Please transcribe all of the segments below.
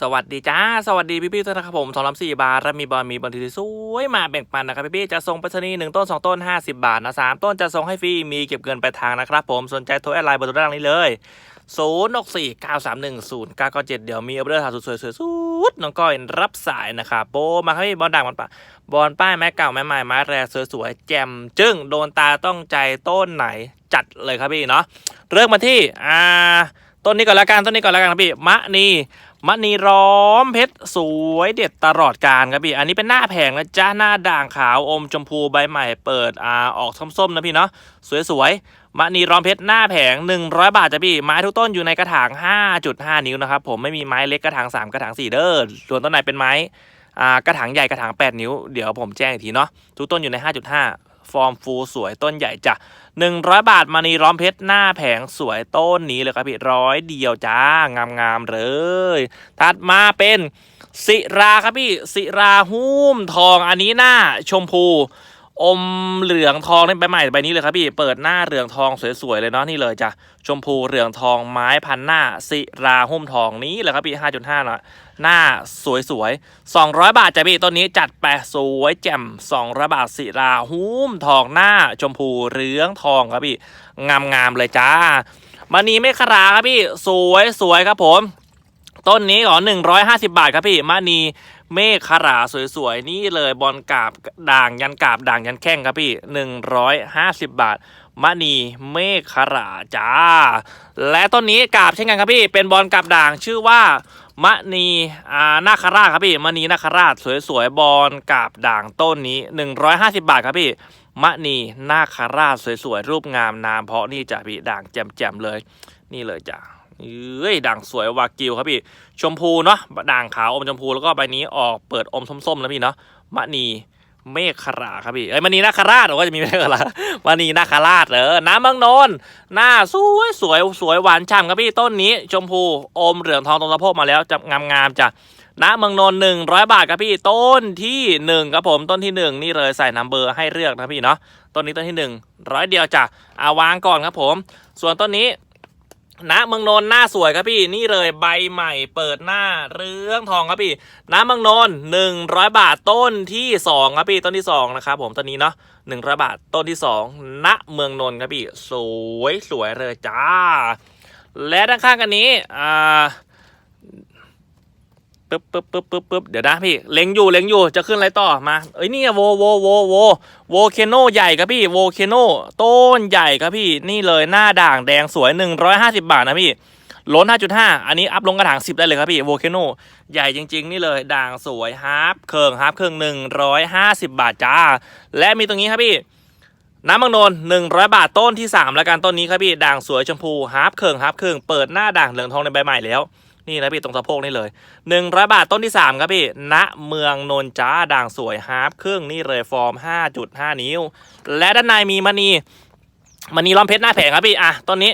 สวัสดีจ้า สวัสดีพี่ๆทุกท่านครับผมสองลำสี่บาทและมีบอลมีบอลที่สวยมาแบ่งปันนะครับพี่ๆจะส่งไปรษณีย์หนึ่งต้นสองต้นห้าสิบบาทนะสามต้นจะส่งให้ฟรีมีเก็บเงินไปทางนะครับผมสนใจโทรแอดไลน์บอร์โทรด้านล่างนี้เลยศูนย์หกสี่เก้าสามหนึ่งศูนย์เก้าเก้าเจ็ดเดี๋ยวมีออเดอร์หาสุดสวยๆสุดน้องก้อยรับสายนะครับโปมาครับพี่บอลด่างบอลป่าบอลป้ายไม้เก่าไม้ใหม่ไม้แรสวยๆแจ่มจึ้งโดนตาต้องใจต้นไหนจัดเลยครับพี่เนาะเริ่มมาที่อ่าต้นนี้ก่อนละกันต้นนี้ก่อนละกันครับพี่มะนี มณีร้อมเพชรสวยเด็ดตลอดการครับพี่ อันนี้เป็นหน้าแผงนะจ้าหน้าด่างขาวอมชมพูใบใหม่เปิดอ่าออกส้มๆนะพี่เนาะสวยๆมณีร้อมเพชรหน้าแผง 100 บาทจ้ะพี่ไม้ทุกต้นอยู่ในกระถาง 5.5 นิ้วนะครับผมไม่มีไม้เล็กกระถาง 3 กระถาง 4 เด้อส่วนต้นไหนเป็นไม้อ่ากระถางใหญ่กระถาง 8 นิ้ว เดี๋ยวผมแจ้งอีกทีเนาะทุกต้นอยู่ใน 5.5 ฟอร์มฟูสวยต้นใหญ่จ้ะ100บาทมณีร้อมเพชรหน้าแผงสวยต้นนี้เลยครับพี่ร้อยเดียวจ้างามๆเลย ถัดมาเป็นสิราครับพี่สิราหุ้มทองอันนี้หน้าชมพูอมเหลืองทองนี่ใบใหม่ใบนี้เลยครับพี่ เปิดหน้าเหลืองทองสวยๆเลยเนาะนี่เลยจ้ะชมพูเหลืองทองไม้พันหน้าสิราหุ้มทองนี้เลยครับพี่5.5นาะ หน้าสวยๆ200 บาทจ้ะพี่ต้นนี้จัดไปสวยแจ่ม200บาทสิราหุ้มทองหน้าชมพูเหลืองทองครับพี่งามๆเลยจ้ามณีไม่คราครับพี่สวยๆครับผม ต้นนี้ก่อน150 บาทครับพี่มณีเมฆขราสวยๆ นี่เลยบอลกาบด่างยันกาบด่างยันแข้งครับพี่150บาทมณีเมฆขราจ้า และต้นนี้กาบเช่นกันครับพี่เป็นบอลกาบด่างชื่อว่า มณีอ่านาคาราชครับพี่มณีนาคาราชสวยๆบอลกาบด่างต้นนี้ 150 บาทครับพี่มณีนาคาราชสวยๆรูปงามนามเพราะนี่จ้ะพี่ด่างแจ่มๆเลย นี่เลยจ้ะเอ้ยด่างสวยวากิวครับพี่ ชมพูเนาะด่างขาวอมชมพูแล้วก็ใบนี้ออกเปิดอมส้มๆแล้วพี่เนาะมณี เมฆขราครับพี่เอ้ยมณีนาคราชหรือว่าจะมีเมฆขรามณีนาคราชเออน้ำบางนนหน้าสวยสวยสวยหวานฉ่ำครับพี่ต้นนี้ ชมพูอมเหลืองทองตรงสะโพกมาแล้วจะงามๆจ้ะณเมืองนนท์หนึ่งร้อยบาทครับพี่ต้นที่หนึ่งครับผมต้นที่หนึ่งนี่เลยใส่นัมเบอร์ให้เลือกนะพี่เนาะต้นนี้ต้นที่หนึ่งร้อยเดียวจ้ะเอาวางก่อนครับผม ส่วนต้นนี้ ณเมืองนนท์หน้าสวยครับพี่นี่เลยใบใหม่เปิดหน้าเรื่องทองครับพี่ณเมืองนนท์หนึ่งร้อยบาทต้นที่สองครับพี่ต้นที่สองนะครับผมต้นนี้เนาะหนึ่งร้อยบาทต้นที่สองณเมืองนนท์ครับพี่สวยสวยเลยจ้า และด้านข้างกันนี้อ่า ปึ๊บปึ๊บปึ๊บปึ๊บปึ๊บเดี๋ยวนะพี่ เล็งอยู่เล็งอยู่จะขึ้นอะไรต่อมา เอ้ยนี่ไงโวโวโวโวโวเคโนใหญ่ครับพี่โวเคโนต้นใหญ่ครับพี่ นี่เลยหน้าด่างแดงสวย 150 บาทนะพี่ล้น 5.5 อันนี้อัพลงกระถาง 10 ได้เลยครับพี่โวเคโนใหญ่จริง ๆ นี่เลย ด่างสวยฮาร์ปเคิงฮาร์ปเคิง150 บาทจ้า และมีตรงนี้ครับพี่น้ำมังนนหนึ่งร้อยบาทต้นที่สามแล้วกันต้นนี้ครับพี่ด่างสวยชมพูฮาร์ปเคิงฮาร์ปเคิงเปิดหน้าด่างเหลืองทองในใบใหม่แล้ว นี่นะพี่ตรงสะโพกนี่เลยหนึ่งร้อยบาทต้นที่สามครับพี่ณเมืองนนจ้าด่างสวยฮาร์ปครึ่งนี่เลยฟอร์มห้าจุดห้านิ้ว และด้านในมีมณีมณีล้อมเพชรหน้าแผงครับพี่อะต้นนี้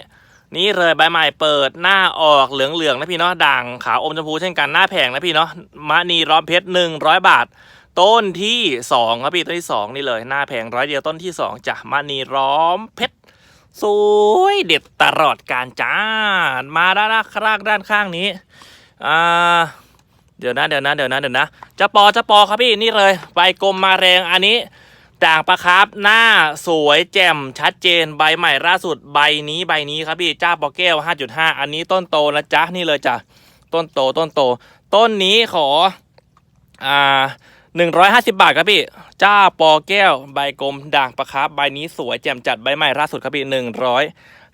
นี่เลยใบใหม่เปิดหน้าออกเหลืองๆนะพี่เนาะด่างขาวอมชมพูเช่นกันหน้าแผงนะพี่เนาะมณีล้อมเพชรหนึ่งร้อยบาท ต้นที่สองครับพี่ต้นที่สองนี่เลย หน้าแผงร้อยเดียวต้นที่สองจ้ะมณีล้อมเพชร สวยเด็ดตลอดการจ้า มาด้านข้างด้านข้างนี้อ่าเดี๋ยวนะเดี๋ยวนะเดี๋ยวนะเดี๋ยวนะจะปอจะปอครับพี่นี่เลยใบกลมมาแรงอันนี้ด่างประครับหน้าสวยแจ่มชัดเจนใบใหม่ล่าสุดใบนี้ใบนี้ครับพี่จ้าปอแก้ว 5.5 อันนี้ต้นโตนะจ๊ะนี่เลยจ้ะต้นโตต้นโต ต้นนี้ขออ่า หนึ่งร้อยห้าสิบาทครับพี่ จ้าปอแก้ว ใบกลมด่างประครับใบนี้สวยแจ่มจัดใบใหม่ล่าสุดครับพี่หนึ่งร้อย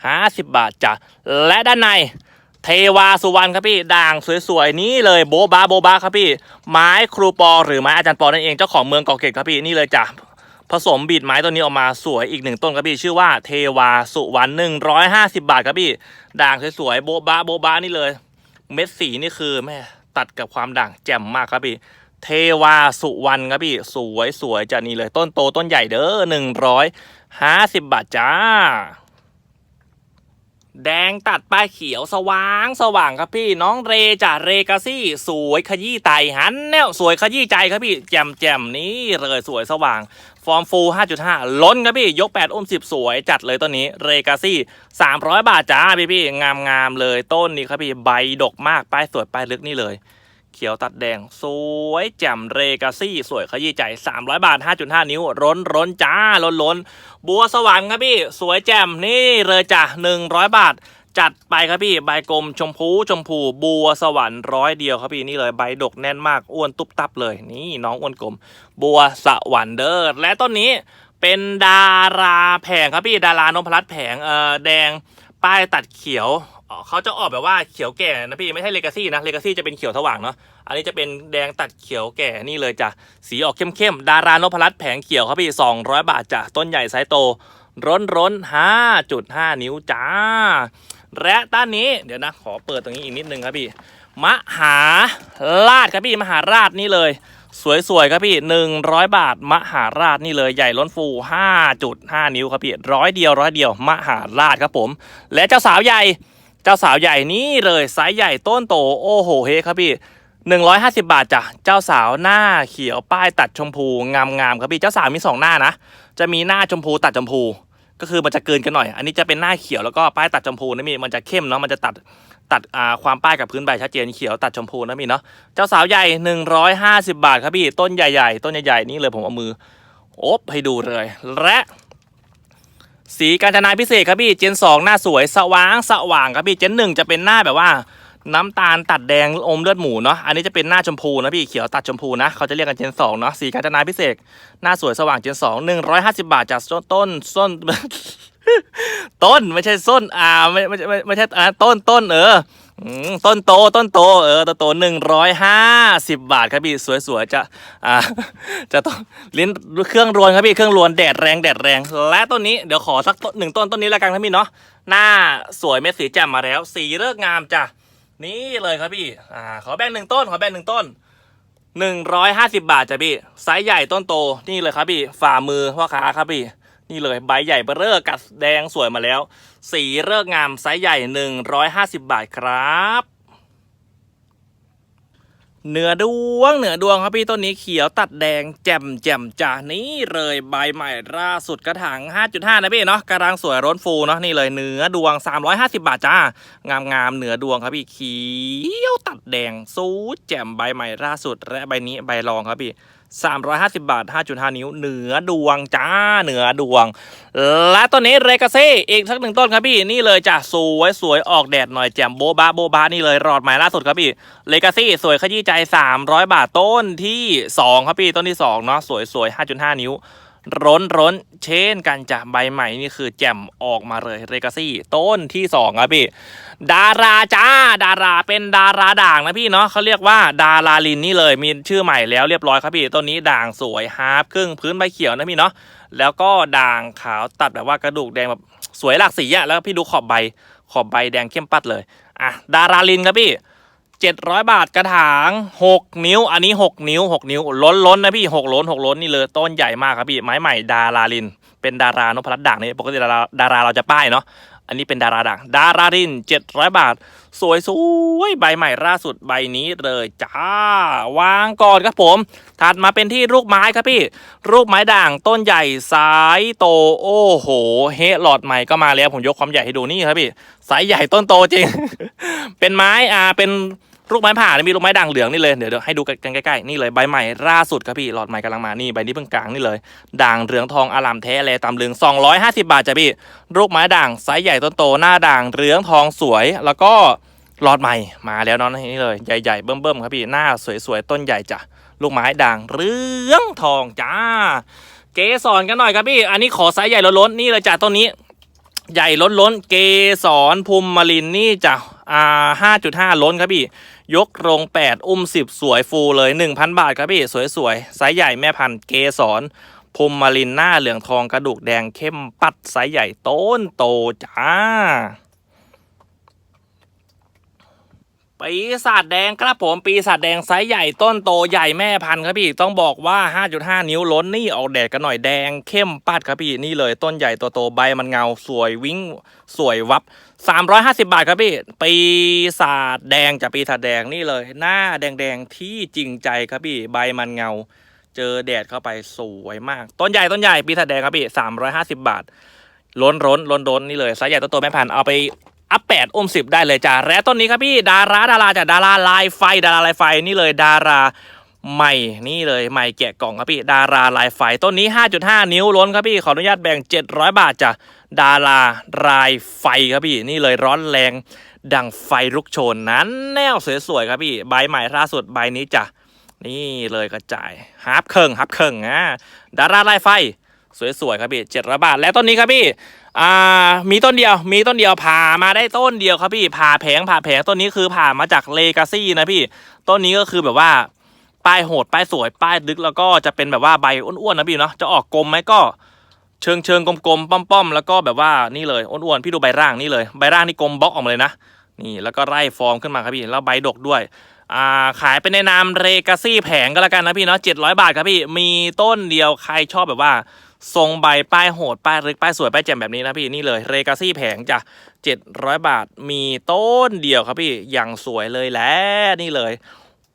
ห้าสิบบาทจ้ะและด้านในเทวาสุวรรณครับพี่ด่างสวยๆนี่เลยโบบาโบบาครับพี่ ไม้ครูปอหรือไม้อาจารย์ปอนั่นเองเจ้าของเมืองเกาะเกร็ดครับพี่นี่เลยจ้ะผสมบีดไม้ตัวนี้ออกมาสวยอีกหนึ่งต้นครับพี่ ชื่อว่าเทวาสุวรรณหนึ่งร้อยห้าสิบาทครับพี่ ด่างสวยๆโบบาโบบานี่เลย เม็ดสีนี่คือแม่ตัดกับความด่างแจ่มมากครับพี่ เทวาสุวรรณครับพี่ สวยสวยจะนี่เลยต้นโตต้นใหญ่เด้อหนึ่งร้อยห้าสิบบาทจ้า แดงตัดปลายเขียวสว่างสว่างครับพี่ น้องเรจ่าเรกาซี่ สวยขยี้ไตหันแนวสวยขยี้ใจครับพี่แจมแจมนี่เลยสวยสว่าง ฟอร์มฟู5.5ล้นครับพี่ ยก8อุ้ม10สวยจัดเลยต้นนี้เรกาซี่300บาทจ้าพี่พี่งามงามเลยต้นนี้ครับพี่ใบดกมากป้ายสวยป้ายลึกนี่เลย เขียวตัดแดง สวยแจ่มเรกาซี่ สวยขยี้ใจ 300 บาท 5.5 นิ้ว ร้นร้นจ้าล้นล้นบัวสวรรค์ครับพี่ สวยแจ่มนี่เลยจ้ะ100 บาท จัดไปครับพี่ ใบกลมชมพูชมพู บัวสวรรค์ร้อยเดียวครับพี่นี่เลยใบดกแน่นมากอ้วนตุ๊บตับเลย นี่น้องอ้วนกลม บัวสวรรค์เด้อและต้นนี้เป็นดาราแผงครับพี่ดารานพรัตน์แผงเอ่อแดงป้ายตัดเขียว เขาจะออกแบบว่าเขียวแก่นะพี่ไม่ใช่เลกาซี่นะเลกาซี่จะเป็นเขียวสว่างเนาะอันนี้จะเป็นแดงตัดเขียวแก่นี่เลยจ้ะสีออกเข้มๆดารานพรัตแผงเขียวครับพี่200 บาทจ้ะต้นใหญ่ไซส์โต ร้นร้น5.5นิ้วจ้า และด้านนี้เดี๋ยวนะขอเปิดตรงนี้อีกนิดนึงครับพี่ มหาราชครับพี่มหาราชนี่เลย สวยๆครับพี่100บาท มหาราชนี่เลยใหญ่ล้นฟู5.5นิ้วครับพี่ร้อยเดียวร้อยเดียว มหาราชครับผม และเจ้าสาวใหญ่ เจ้าสาวใหญ่นี่เลยไซส์ใหญ่ต้นโตโอ้โหเฮครับพี่150บาทจ้ะเจ้าสาวหน้าเขียวป้ายตัดชมพูงามๆครับพี่เจ้าสาวมีสองหน้านะจะมีหน้าชมพูตัดชมพู ก็คือมันจะเกินกันหน่อย อันนี้จะเป็นหน้าเขียวแล้วก็ป้ายตัดชมพูนะมีมันจะเข้มเนาะมันจะตัดตัดความป้ายกับพื้นใบชัดเจนเขียวตัดชมพูนะมีเนาะเจ้าสาวใหญ่ 150 บาทครับพี่ต้นใหญ่ๆ ต้นใหญ่ๆนี่เลยผมเอามือโอบให้ดูเลย และ สีการจนาพิเศษครับพี่เจนสองหน้าสวยสว่างสว่างครับพี่เจนหนึ่งจะเป็นหน้าแบบว่าน้ำตาลตัดแดงอมเลือดหมูเนาะ อันนี้จะเป็นหน้าชมพูนะพี่เขียวตัดชมพูนะ เขาจะเรียกกันเจนสองเนาะ สีกาญจนาพิเศษ หน้าสวยสว่างเจนสองหนึ่งร้อยห้าสิบาทจากต้นต้น ต้นไม่ใช่ส้น อ่าไม่ไม่ไม่ไม่ใช่อ่าต้นต้นเอออืม ต้นโตต้นโต เออต้นโตหนึ่งร้อยห้าสิบบาทครับพี่สวยๆจะอ่าจะต้องลิ้นเครื่องรวนครับพี่เครื่องรวนแดดแรงแดดแรง และต้นนี้เดี๋ยวขอสักต้นหนึ่งต้นต้นนี้แล้วกันครับพี่เนาะหน้าสวยเม็ดสีแจ่มมาแล้ว สีเลิกงามจ้ะนี่เลยครับพี่อ่าขอแบ่งหนึ่งต้นขอแบ่งหนึ่งต้นหนึ่งร้อยห้าสิบบาทจ้ะพี่ไซส์ใหญ่ต้นโตนี่เลยครับพี่ฝ่ามือพ่อค้าครับพี่ นี่เลยใบใหญ่เบอเรอกัดแดงสวยมาแล้ว สีเลิกงามไซส์ใหญ่ 150 บาทครับเนื้อดวงเหนือดวงครับพี่ต้นนี้เขียวตัดแดงแจ่มแจ่มจ้านี่เลยใบใหม่ล่าสุดกระถาง 5.5 นะพี่เนาะกระดังสวยร้นฟูเนาะนี่เลยเนื้อดวง 350 บาทจ้างามงามเหนือดวงครับพี่เขียวตัดแดงซูดแจ่มใบใหม่ล่าสุดและใบนี้ใบรองครับพี่ 350 บาท 5.5 นิ้ว เหนือดวงจ้าเหนือดวง และต้นนี้เรกาเซ่อีกสักหนึ่งต้นครับพี่นี่เลยจ้ะสวยสวยออกแดดหน่อยแจ่มโบบาโบบานี่เลยรอดหมายล่าสุดครับพี่เรกาซี่สวยขยี้ใจ 300 บาทต้นที่ 2 ครับพี่ต้นที่2เนาะสวยสวย5.5 นิ้ว ร้นร้นเช่นกันจ้ะใบใหม่นี่คือแจ่มออกมาเลยเรกาซี่ต้นที่2ครับพี่ ดาราจ้า ดาราเป็นดาราด่างนะพี่เนาะเขาเรียกว่าดาราลินนี่เลยมีชื่อใหม่แล้วเรียบร้อยครับพี่ต้นนี้ด่างสวยฮาร์ปครึ่งพื้นใบเขียวนะพี่เนาะแล้วก็ด่างขาวตัดแบบว่ากระดูกแดงแบบสวยหลากสีอะแล้วพี่ดูขอบใบขอบใบแดงเข้มปัดเลยอะดาราลินครับพี่ 700 บาทกระถาง 6 นิ้ว อันนี้ 6 นิ้ว 6 นิ้ว ล้นล้นนะพี่ 6 ล้น 6 ล้นนี่เลยต้นใหญ่มากครับพี่ ไม้ใหม่ดาราลิน เป็นดารานพรัตน์ด่างนี่ปกติดาราดาราเราจะป้ายเนาะ อันนี้เป็นดาราด่าง ดาราลิน 700 บาท สวยสวยใบใหม่ล่าสุดใบนี้เลยจ้าวางก่อนครับผม ถัดมาเป็นที่ลูกไม้ครับพี่ ลูกไม้ด่างต้นใหญ่สายโตโอ้โหเฮหลอดใหม่ก็มาแล้วผมยกความใหญ่ให้ดูนี่ครับพี่สายใหญ่ต้นโตจริง เป็นไม้อ่าเป็น ลูกไม้ผ่าเนี่ยมีลูกไม้ด่างเหลืองนี่เลยเดี๋ยวเดี๋ยวให้ดูกันใกล้ๆนี่เลยใบใหม่ล่าสุดครับพี่หลอดใหม่กำลังมานี่ใบนี้เพิ่งกลางนี่เลย ด่างเหลืองทองอลามแท้แลตามเหลือง250 บาทจ้ะพี่ลูกไม้ด่างไซส์ใหญ่ต้นโตหน้าด่างเหลืองทองสวย แล้วก็หลอดใหม่มาแล้วเนาะนี่เลยใหญ่ๆเบิ่มๆครับพี่หน้าสวยๆต้นใหญ่จ้ะลูกไม้ด่างเหลืองทองจ้า เกสรกันหน่อยครับพี่ อันนี้ขอไซส์ใหญ่ล้นๆนี่เลยจ้ะต้นนี้ ใหญ่ล้นๆเกสรภูมิมารินนี่จ้ะ อ่าห้าจุดห้าล้นครับพี่ ยกโรงแปดอุ้มสิบสวยฟูเลยหนึ่งพันบาทครับพี่ สวยๆไซส์ใหญ่แม่พันธุ์เกสรภูมิมารินหน้าเหลืองทองกระดูกแดงเข้มปัดไซส์ใหญ่ต้นโตจ้าปีศาจแดงครับผมปีศาจแดงไซส์ใหญ่ต้นโตใหญ่แม่พันธุ์ครับพี่ต้องบอกว่า 5.5 นิ้วล้นนี่ออกแดดกันหน่อยแดงเข้มปัดครับพี่นี่เลยต้นใหญ่ตัวโตใบมันเงาสวยวิ่งสวยวับ 350บาทครับพี่ปีศาจแดงจากปีศาจแดงนี่เลย หน้าแดงๆที่จริงใจครับพี่ใบมันเงา เจอแดดเข้าไปสวยมาก ต้นใหญ่ต้นใหญ่ปีศาจแดงครับพี่350บาท ล้นล้นล้นล้นนี่เลยไซส์ใหญ่ตัวโตแม่พันเอาไปอัพแปดอุ้มสิบได้เลยจ้าและต้นนี้ครับพี่ดาราดาราจ้ะดาราลายไฟดาราลายไฟนี่เลยดาราใหม่นี่เลยใหม่แกะกล่องครับพี่ดาราลายไฟต้นนี้ 5.5 นิ้วล้นครับพี่ขออนุญาตแบ่ง 700 บาทจ้ะ ดาราลายไฟครับพี่นี่เลยร้อนแรง ดังไฟลุกโชนนั้น แนวสวยๆครับพี่ใบใหม่ล่าสุดใบนี้จ้ะนี่เลยกระจายฮับเคิงฮับเคิงอะดาราลายไฟสวยๆครับพี่เจ็ดร้อยบาทและต้นนี้ครับพี่อ่ามีต้นเดียว มีต้นเดียวผ่ามาได้ต้นเดียวครับพี่ผ่าแผงผ่าแผงต้นนี้คือผ่ามาจากเลกาซี่นะพี่ต้นนี้ก็คือแบบว่าป้ายโหดป้ายสวยป้ายดึกแล้วก็จะเป็นแบบว่าใบอ้วนๆนะพี่เนาะจะออกกลมไหมก็ เชิงเชิงกลมๆป้อมๆแล้วก็แบบว่านี่เลยอ้วนๆพี่ดูใบร่างนี่เลยใบร่างนี่กลมบล็อกออกมาเลยนะนี่แล้วก็ไล่ฟอร์มขึ้นมาครับพี่แล้วใบดกด้วยอ่าขายเป็นในนามเรกาซี่แผงก็แล้วกันนะพี่เนาะเจ็ดร้อยบาทครับพี่มีต้นเดียวใครชอบแบบว่าทรงใบป้ายโหดป้ายลึกป้ายสวยป้ายแจ่มแบบนี้นะพี่นี่เลยเรกาซี่แผงจ้ะเจ็ดร้อยบาทมีต้นเดียวครับพี่อย่างสวยเลยแหละนี่เลย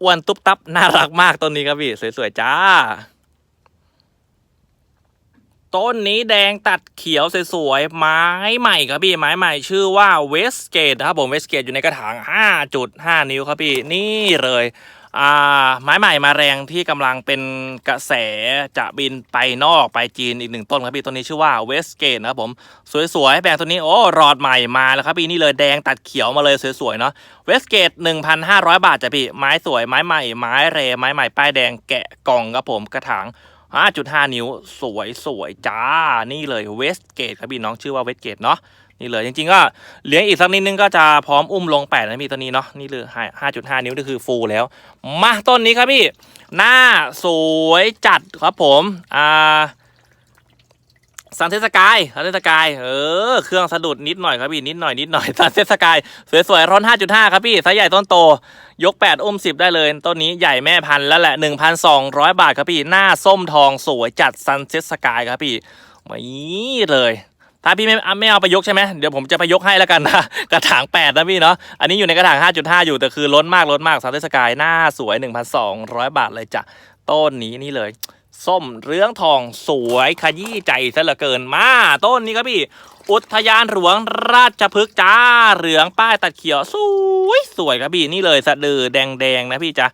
อ้วนตุ๊บตับน่ารักมากต้นนี้ครับพี่สวยๆจ้า ต้นนี้แดงตัดเขียวสวยๆ ไม้ใหม่ครับพี่ ไม้ใหม่ชื่อว่าเวสเกตนะครับผมเวสเกตอยู่ในกระถาง 5.5 นิ้วครับพี่ นี่เลยอ่าไม้ใหม่มาแรงที่กำลังเป็นกระแสจะบินไปนอกไปจีนอีกหนึ่งต้นครับพี่ต้นนี้ชื่อว่าเวสเกตนะครับผมสวยๆแบบตัวนี้โอ้รอดใหม่มาแล้วครับพี่นี่เลยแดงตัดเขียวมาเลยสวยๆเนาะเวสเกต1,500 บาทจ้ะพี่ไม้สวยไม้ใหม่ไม้เรไม้ใหม่ป้ายแดงแกะกล่องครับผมกระถาง 5.5 นิ้ว สวยสวยจ้า นี่เลยเวสเกตครับพี่น้องชื่อว่าเวสเกตเนาะนี่เลยจริงๆก็เลี้ยงอีกสักนิดนึงก็จะพร้อมอุ้มลงแปดนะพี่ตัวนี้เนาะนี่เลย5.5 นิ้วนี่คือฟูลแล้ว มาต้นนี้ครับพี่ หน้าสวยจัดครับผมอ่า ซันเทสกายซันเทสกายเออ เครื่องสะดุดนิดหน่อยครับพี่ นิดหน่อยนิดหน่อยซันเทสกายสวยๆร้อน 5.5 ครับพี่ไซส์ใหญ่ต้นโต ยก 8 อุ้ม 10 ได้เลย ต้นนี้ใหญ่แม่พันธุ์แล้วแหละ 1,200 บาทครับพี่ หน้าส้มทองสวยจัดซันเซ็ตสกายครับพี่นี่เลย ถ้าพี่ไม่ไม่เอาไปยกใช่ไหมเดี๋ยวผมจะไปยกให้แล้วกันนะกระถาง 8 นะพี่เนาะอันนี้อยู่ในกระถาง 5.5 อยู่แต่คือล้นมากล้นมากซันเซ็ตสกายหน้าสวย 1,200 บาทเลยจ้ะต้นนี้นี่เลย ส้มเรืองทองสวยขยี้ใจซะเหลือเกินมาต้นนี้ครับพี่ อุทยานหลวงราชพฤกษ์จ้าเหลืองป้ายตัดเขียวสวยสวยครับพี่นี่เลยสะดือแดงแดงๆนะพี่จ้ะ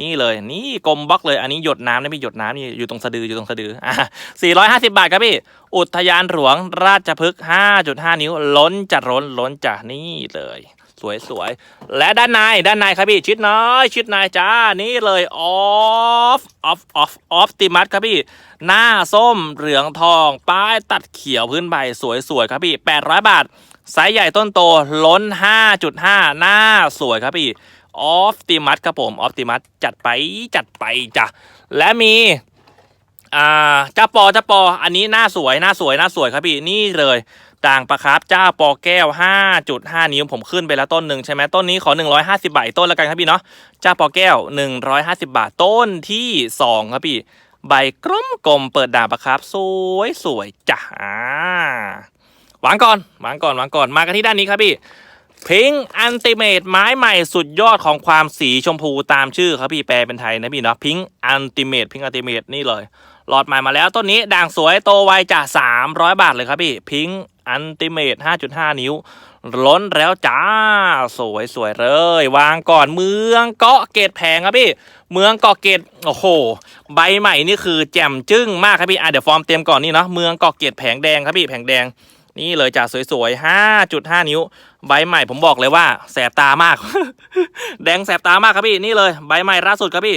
นี่เลยนี่กลมบล็อกเลยอันนี้หยดน้ำนะพี่หยดน้ำนี่อยู่ตรงสะดืออยู่ตรงสะดืออะ450 บาทครับพี่ อุทยานหลวงราชพฤกษ์5.5 นิ้ว ล้นจะล้นล้นจ้ะนี่เลย สวยสวยและด้านในด้านในครับพี่ชิดน้อยชิดในจ้านี่เลยออฟออฟออฟออฟติมัสครับพี่หน้าส้มเหลืองทอง ป้ายตัดเขียวพื้นใบสวยๆครับพี่800บาทไซส์ใหญ่ต้นโตล้น 5.5 หน้าสวยครับพี่ออฟติมัสครับผมออฟติมัสจัดไปจัดไปจ้ะและมีอ่าเจ้าปอเจ้าปออันนี้หน้าสวยหน้าสวยหน้าสวยครับพี่นี่เลย ด่างประครับเจ้าปอแก้ว 5.5 นิ้วผมขึ้นไปแล้วต้นหนึ่งใช่ไหมต้นนี้ขอ 150 บาทต้นแล้วกันครับพี่เนาะเจ้าปอแก้ว 150 บาทต้นที่ 2 ครับพี่ ใบกลมกลมเปิดด่างประครับ สวยสวยจ้ะอ่าวางก่อนวางก่อนวางก่อนมากันที่ด้านนี้ครับพี่พิงอันติเมตไม้ใหม่สุดยอดของความสีชมพูตามชื่อครับพี่แปลเป็นไทยนะพี่เนาะพิงอันติเมตพิงอันติเมตนี่เลยหลอดใหม่มาแล้วต้นนี้ด่างสวยโตไวจ้ะ300 บาทเลยครับพี่พิง อันติเมต5.5 นิ้ว ล้นแล้วจ้า สวยสวยเลย วางก่อนเมืองเกาะเกตแพงครับพี่ เมืองเกาะเกตโอ้โห ใบใหม่นี่คือแจ่มจึ้งมากครับพี่อะเดี๋ยวฟอร์มเต็มก่อนนี่เนาะเมืองเกาะเกตแผงแดงครับพี่แผงแดงนี่เลยจ้ะสวยๆ 5.5 นิ้ว ใบใหม่ผมบอกเลยว่า แสบตามาก แดงแสบตามากครับพี่ นี่เลย ใบใหม่ล่าสุดครับพี่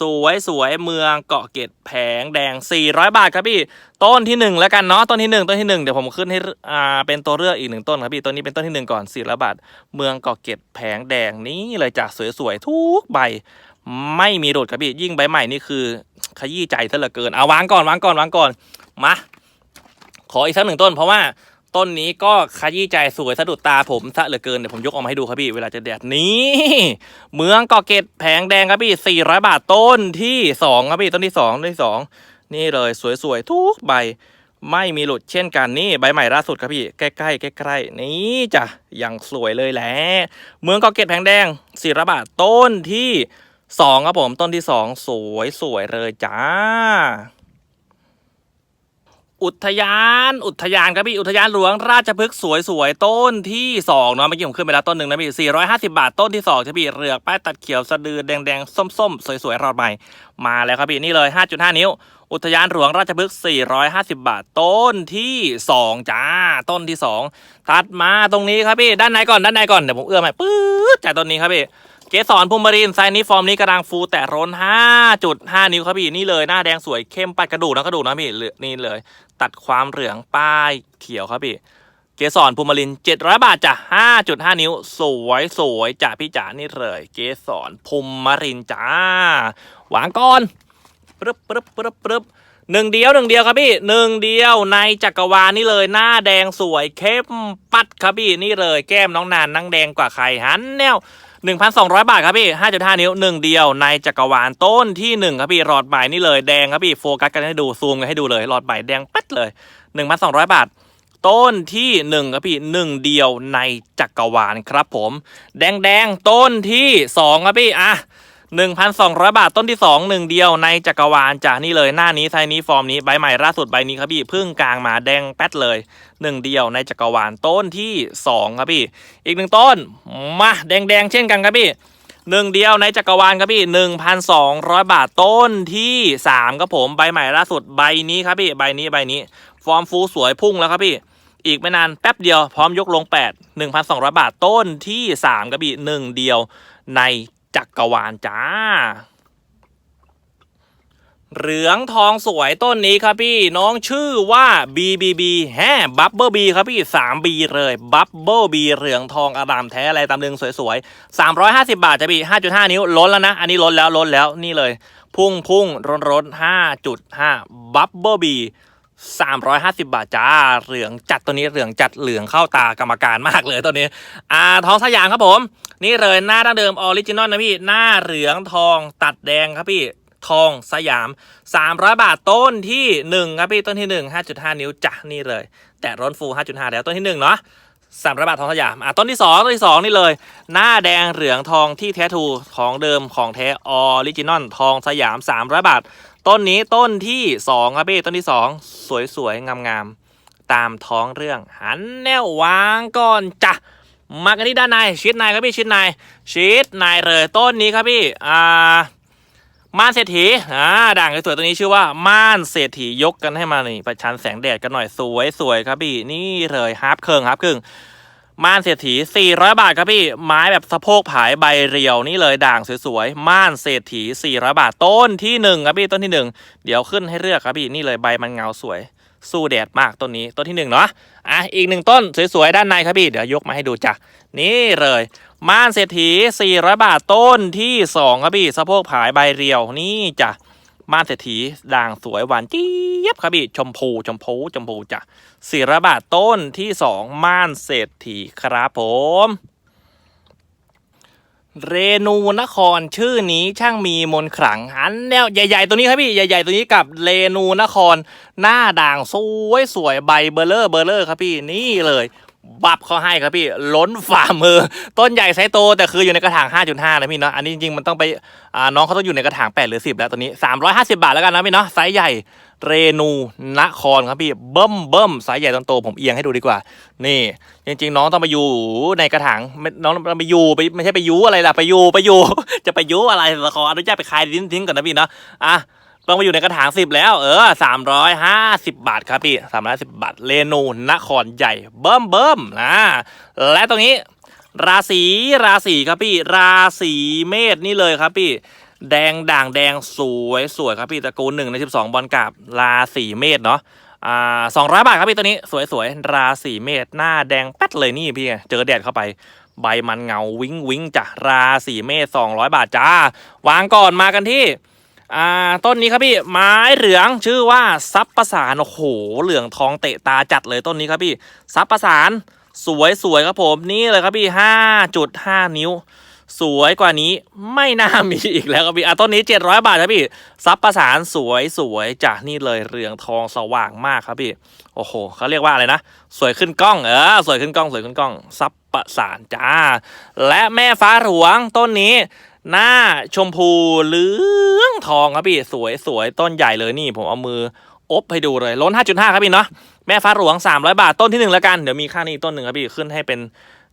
สวยสวยเมืองเกาะเกร็ดแผงแดง 400 บาทครับพี่ ต้นที่หนึ่งแล้วกันเนาะต้นที่หนึ่งต้นที่หนึ่งเดี๋ยวผมขึ้นให้อ่าเป็นตัวเลือกอีกหนึ่งต้นครับพี่ต้นนี้เป็นต้นที่หนึ่งก่อน400บาท เมืองเกาะเกร็ดแผงแดงนี่เลยจ้ะสวยๆทุกใบ ไม่มีหลุดครับพี่ยิ่งใบใหม่นี่คือ ขยี้ใจซะเหลือเกินเอาวางก่อนวางก่อนวางก่อนมาขออีกสักหนึ่งต้นเพราะว่า ต้นนี้ก็ขยี้ใจสวยสะดุดตาผมซะเหลือเกินเดี๋ยวผมยกออกมาให้ดูครับพี่ เวลาจะแดดนี้ เมืองกาะเกร็ดแผงแดงครับพี่ 400 บาทต้นที่สองครับพี่ต้นที่สองต้นที่สองนี่เลยสวยๆ ทุกใบ ไม่มีหลุดเช่นกันนี่ใบใหม่ล่าสุดครับพี่ ใกล้ๆใกล้ๆนี่จ้ะอย่างสวยเลยแหละเมืองกาะเกร็ดแผงแดง400บาทต้นที่สองครับผมต้นที่สองสวยสวยๆเลยจ้า อุทยาน อุทยานครับพี่อุทยานหลวงราชพฤกษ์สวยๆต้นที่สองเนาะเมื่อกี้ผมขึ้นไปแล้วต้นหนึ่งนะพี่450 บาทต้นที่สองครับพี่เรือกป้ายตัดเขียวสะดือแดงๆส้มๆ สวยๆรอดใหม่ มาแล้วครับพี่นี่เลย 5.5 นิ้ว อุทยานหลวงราชพฤกษ์450 บาท ต้นที่ 2จ้าต้นที่2ถัดมาตรงนี้ครับพี่ด้านในก่อนด้านในก่อนเดี๋ยวผมเอื้อมให้ปื๊ดจากต้นนี้ครับพี่ เกสรภูมิบรินไซนี้ฟอร์มนี้กระดังฟูแต่ร้น 5.5 นิ้วครับพี่นี่เลยหน้าแดงสวยเข้มปัดกระดูกนะกระดูกนะพี่เหลือนี่เลย ตัดความเหลืองป้ายเขียวครับพี่เกสรภูมิบรินทร์700 บาทจ้ะ5.5 นิ้ว สวยสวยจ้ะพี่จ๋านี่เลย เกสรภูมิรินจ้า หวางก่อนปึ๊บปึ๊บปึ๊บปึ๊บหนึ่งเดียวหนึ่งเดียวครับพี่หนึ่งเดียวในจักรวาลนี่เลย หน้าแดงสวยเข้มปัดครับพี่นี่เลย แก้มน้องนานนั่งแดงกว่าใครหันแนว 1,200 บาทครับพี่ 5.5 นิ้วหนึ่งเดียวในจักรวาลต้นที่หนึ่งครับพี่หลอดใบนี่เลยแดงครับพี่โฟกัสกันให้ดูซูมกันให้ดูเลยหลอดใบแดงปัดเลย 1,200 บาท ต้นที่หนึ่งครับพี่หนึ่งเดียวในจักรวาลครับผม แดงแดงต้นที่สองครับพี่อะ 1,200 บาทต้นที่2หนึ่งเดียวในจักรวาลจากนี่เลยหน้านี้ไซนี้ฟอร์มนี้ใบใหม่ล่าสุดใบนี้ครับพี่พึ่งกลางมาแดงแป๊ดเลยหนึ่งเดียวในจักรวาลต้นที่ 2 ครับพี่ อีกหนึ่งต้นมาแดงแดงเช่นกันครับพี่หนึ่งเดียวในจักรวาลครับพี่1,200บาทต้นที่3ครับผมใบใหม่ล่าสุดใบนี้ครับพี่ใบนี้ใบนี้ ฟอร์มฟูสวยพุ่งแล้วครับพี่ อีกไม่นานแป๊บเดียวพร้อมยกลง8 1,200บาทต้นที่3ครับพี่หนึ่งเดียวใน จักรวาลจ้า เหลืองทองสวยต้นนี้ครับพี่น้องชื่อว่า BBB แฮบับเบิลบีครับพี่ 3B เลยบับเบิลบีเหลืองทองอารามแท้อะไรตามดึงสวยๆ 350 บาทจะพี่ 5.5 นิ้วล้นแล้วนะ อันนี้ล้นแล้วล้นแล้วนี่เลย พุ่งพุ่งร้นร้น5.5บับเบิลบี 350 บาทจ้า เหลืองจัดตัวนี้เหลืองจัดเหลืองเข้าตากรรมการมากเลยตัวนี้ อ่าทองสยามครับผม นี่เลยหน้าดั้งเดิมออริจินอลนะพี่ หน้าเหลืองทองตัดแดงครับพี่ ทองสยาม 300 บาทต้นที่ 1 ครับพี่ต้นที่ 1 5.5 นิ้วจ้ะนี่เลย แต่ร้อนฟู 5.5 แล้วต้นที่ 1 เนาะ300บาททองสยาม อะ ต้นที่2ต้นที่2นี่เลย หน้าแดงเหลืองทองที่แท้ทูของเดิมของแท้ออริจินอลทองสยาม300บาท ต้นนี้ต้นที่2ครับพี่ต้นที่2สวยๆงามๆตามท้องเรื่อง หันแนววางก่อนจ้ะมากันที่ด้านในชิดในครับพี่ชิดในชิดในเลยต้นนี้ครับพี่อ่าม่านเศรษฐีอ่าด่างสวยๆตัวนี้ชื่อว่าม่านเศรษฐียกกันให้มาหนี่ประชันแสงแดดกันหน่อยสวยสวยๆครับพี่นี่เลยฮาร์ปเคิงฮาร์ปครึ่ง ม่านเศรษฐี 400 บาทครับพี่ ไม้แบบสะโพกผายใบเรียวนี่เลยด่างสวยๆ ม่านเศรษฐี 400 บาท ต้นที่หนึ่งครับพี่ต้นที่หนึ่งเดี๋ยวขึ้นให้เลือกครับพี่นี่เลยใบมันเงาสวย สู้แดดมากต้นนี้ต้นที่หนึ่งเนาะอะอีกหนึ่งต้นสวยๆ ด้านในครับพี่เดี๋ยวยกมาให้ดูจ้ะนี่เลย ม่านเศรษฐี 400 บาทต้นที่ 2 ครับพี่สะโพกผายใบเรียวนี่จ้ะ ม่านเศรษฐีด่างสวยหวานเจี๊ยบครับพี่ชมพูชมพูชมพูจ้ะ400บาทต้นที่2ม่านเศรษฐีครับผม เรนูนครชื่อนี้ช่างมีมนขลังหันแนวใหญ่ ๆ ตัวนี้ครับพี่ใหญ่ ๆ ตัวนี้กับเรนูนคร หน้าด่างสวยสวยใบเบลเลอร์เบลเลอร์ครับพี่นี่เลย บับเขาให้ครับพี่ล้นฝ่ามือ ต้นใหญ่ไซส์โต แต่คืออยู่ในกระถาง 5.5 นะพี่เนาะอันนี้จริงๆมันต้องไปน้องเขาต้องอยู่ในกระถาง8หรือ 10 แล้วตัวนี้ 350 บาทแล้วกันนะพี่เนาะไซส์ใหญ่เรนูนครครับพี่เบิ่มเบิ่มไซส์ใหญ่ต้นโตผมเอียงให้ดูดีกว่า นี่ จริง ๆ น้องต้องไปอยู่ในกระถางน้องไปอยู่ไปไม่ใช่ไปยูอะไรล่ะไปอยู่ไปอยู่จะไปยูอะไรละครอนุญาตไปคลายทิ้งทิ้งก่อนนะพี่เนาะอะ ต้องไปอยู่ในกระถางสิบแล้ว เออสามร้อยห้าสิบบาทครับพี่สามร้อยสิบบาทเลนูนครใหญ่เบิ่มเบิ่มนะและตรงนี้ ราศีราศีครับพี่ ราศีเมษนี่เลยครับพี่ แดงด่างแดงสวยสวยครับพี่ตระกูลหนึ่งในสิบสองบอลกราบราศีเมษเนาะอ่าสองร้อยบาทครับพี่ตัวนี้สวยสวยราศีเมษหน้าแดงแป๊ดเลยนี่พี่เจอแดดเข้าไปใบมันเงาวิ้งวิ้งจ้ะราศีเมษสองร้อยบาทจ้าวางก่อนมากันที่ อ่าต้นนี้ครับพี่ไม้เหลืองชื่อว่าซับประสานโอ้โหเหลืองทองเตะตาจัดเลยต้นนี้ครับพี่ซับประสานสวยสวยครับผมนี่เลยครับพี่ห้าจุดห้านิ้ว สวยกว่านี้ไม่น่ามีอีกแล้วครับพี่อะต้นนี้เจ็ดร้อยบาทครับพี่ซับประสานสวยสวยจากนี่เลยเหลืองทองสว่างมากครับพี่โอ้โหเขาเรียกว่าอะไรนะ สวยขึ้นกล้องเออสวยขึ้นกล้องสวยขึ้นกล้องซับประสานจ้า และแม่ฟ้าหลวงต้นนี้ หน้าชมพูเหลืองทองครับพี่สวยสวยต้นใหญ่เลยนี่ ผมเอามืออบให้ดูเลยล้น 5.5 ครับพี่เนาะแม่ฟ้าหลวง 300 บาทต้นที่หนึ่งแล้วกัน เดี๋ยวมีข้างนี้ต้นหนึ่งครับพี่ขึ้นให้เป็น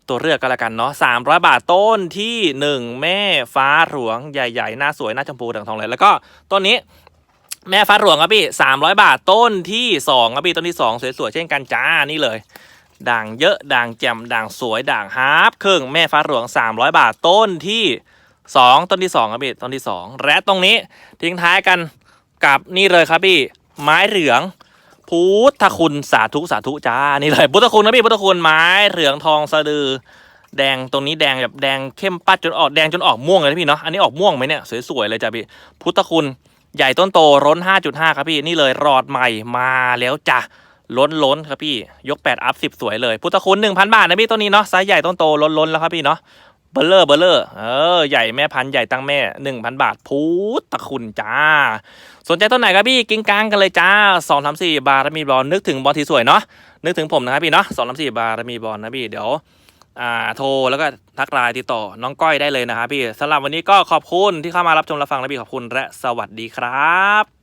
ตัวเลือกก็แล้วกันเนาะ300 บาทต้นที่หนึ่งแม่ฟ้าหลวงใหญ่ๆหน้าสวยหน้าชมพูด่างทองเลยแล้วก็ต้นนี้แม่ฟ้าหลวงครับพี่300 บาทต้นที่2ครับพี่ต้นที่ 2 สวยๆเช่นกันจ้านี่เลยด่างเยอะด่างแจ่มด่างสวยด่างฮาร์ปครึ่งแม่ฟ้าหลวง 300 บาทต้นที่ 2ต้นที่2ครับพี่ต้นที่2และตรงนี้ทิ้งท้ายกันกับนี่เลยครับพี่ ไม้เหลือง พุทธคุณสาธุสาธุจ้านี่เลยพุทธคุณนะพี่พุทธคุณไม้เหลืองทองสะดือ แดงตรงนี้แดงแบบแดงเข้มปัดจนออกแดงจนออกม่วงเลยนะพี่เนาะอันนี้ออกม่วงไหมเนี่ยสวยๆเลยจ้ะพี่พุทธคุณใหญ่ต้นโตร้น 5.5 ครับพี่นี่เลยรอดใหม่มาแล้วจ้ะล้นล้นครับพี่ยก 8 อัพ 10 สวยเลย พุทธคุณ 1,000 บาทนะพี่ต้นนี้เนาะไซส์ใหญ่ต้นโตล้นล้นแล้วครับพี่เนาะ เบลเลอร์เบลเลอร์เออใหญ่แม่พันใหญ่ตั้งแม่ 1,000 บาทพุทธคุณจ้า สนใจต้นไหนครับพี่กิ้งกางกันเลยจ้าสองสามสี่บารมีบอลนึกถึงบอลที่สวยเนาะนึกถึงผมนะครับพี่เนาะสองสามสี่บารมีบอลนะพี่เดี๋ยวอ่าโทรแล้วก็ทักไลน์ติดต่อน้องก้อยได้เลยนะครับพี่สำหรับวันนี้ก็ขอบคุณที่เข้ามารับชมรับฟังนะพี่ขอบคุณและสวัสดีครับ